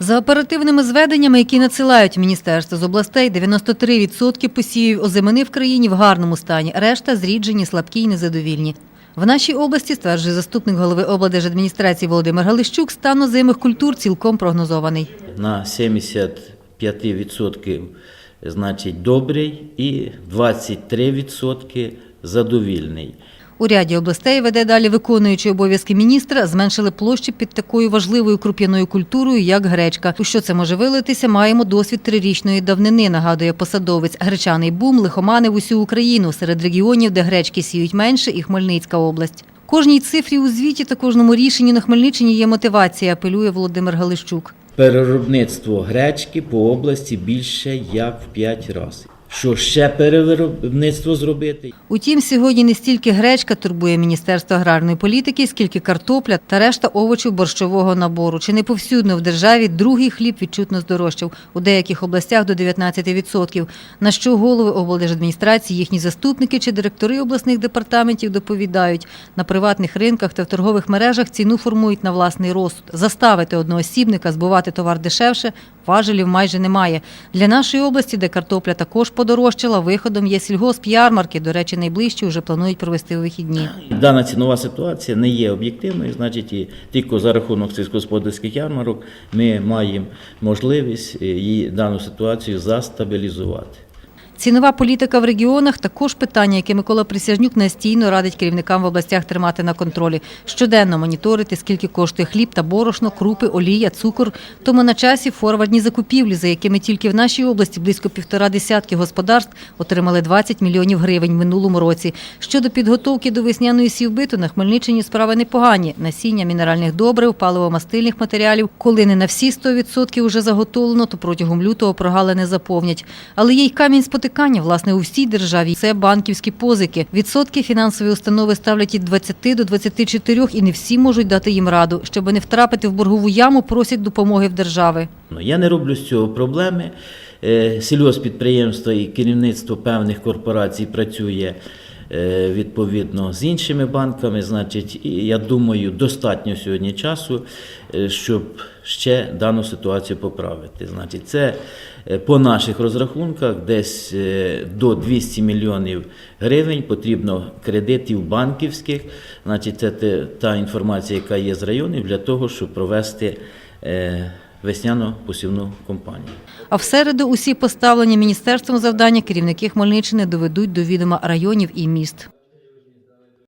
За оперативними зведеннями, які надсилають міністерство з областей, 93% посівів озимини в країні в гарному стані, решта зріджені, слабкі й незадовільні. В нашій області, стверджує заступник голови облдержадміністрації Володимир Галищук, стан озимих культур цілком прогнозований. на 75% значить добрий і 23% задовільний. У ряді областей веде далі виконуючий обов'язки міністра, зменшили площі під такою важливою круп'яною культурою, як гречка. У що це може вилитися, маємо досвід трирічної давнини, нагадує посадовець. Гречаний бум лихоманив усю Україну серед регіонів, де гречки сіють менше, і Хмельницька область. Кожній цифрі у звіті та кожному рішенню на Хмельниччині є мотивація, апелює Володимир Галищук. Переробництво гречки по області більше як в 5 разів. Що ще перевиробництво зробити? Утім, сьогодні не стільки гречка турбує Міністерство аграрної політики, скільки картопля та решта овочів борщового набору. Чи не повсюдно в державі другий хліб відчутно здорожчав у деяких областях до 19%. На що голови облдержадміністрації, їхні заступники чи директори обласних департаментів доповідають на приватних ринках та в торгових мережах ціну формують на власний розсуд. Заставити одноосібника збувати товар дешевше важелів майже немає. Для нашої області, де картопля також подорожчала, виходом є сільгосп-ярмарки. До речі, найближчі вже планують провести у вихідні. Дана цінова ситуація не є об'єктивною, значить, і тільки за рахунок сільськогосподарських ярмарок ми маємо можливість е, її дану ситуацію застабілізувати. Цінова політика в регіонах також питання, яке Микола Присяжнюк настійно радить керівникам в областях тримати на контролі. Щоденно моніторити, скільки коштує хліб та борошно, крупи, олія, цукор. Тому на часі форвардні закупівлі, за якими тільки в нашій області близько півтора десятки господарств отримали 20 мільйонів гривень в минулому році. Щодо підготовки до весняної сівбиту на Хмельниччині справи непогані. Насіння мінеральних добрив, паливо-мастильних матеріалів. Коли не на всі 100% уже заготовлено, то протягом лютого прогалини заповнять. Але є й камінь спотикання, власне, у всій державі. Це банківські позики. Відсотки фінансові установи ставлять від 20 до 24, і не всі можуть дати їм раду. Щоб не втрапити в боргову яму, просять допомоги в держави. Ну, Я не роблю з цього проблеми. Е, Сільгоспідприємства і керівництво певних корпорацій працює відповідно з іншими банками. Значить, я думаю, достатньо сьогодні часу, е, щоб ще дану ситуацію поправити. Значить, це е, по наших розрахунках десь е, до 200 мільйонів гривень потрібно кредитів банківських. Значить, це та інформація, яка є з районів, для того, щоб провести. Е, весняно-посівну компанію. А в середу усі поставлені міністерством завдання керівники Хмельниччини доведуть до відома районів і міст.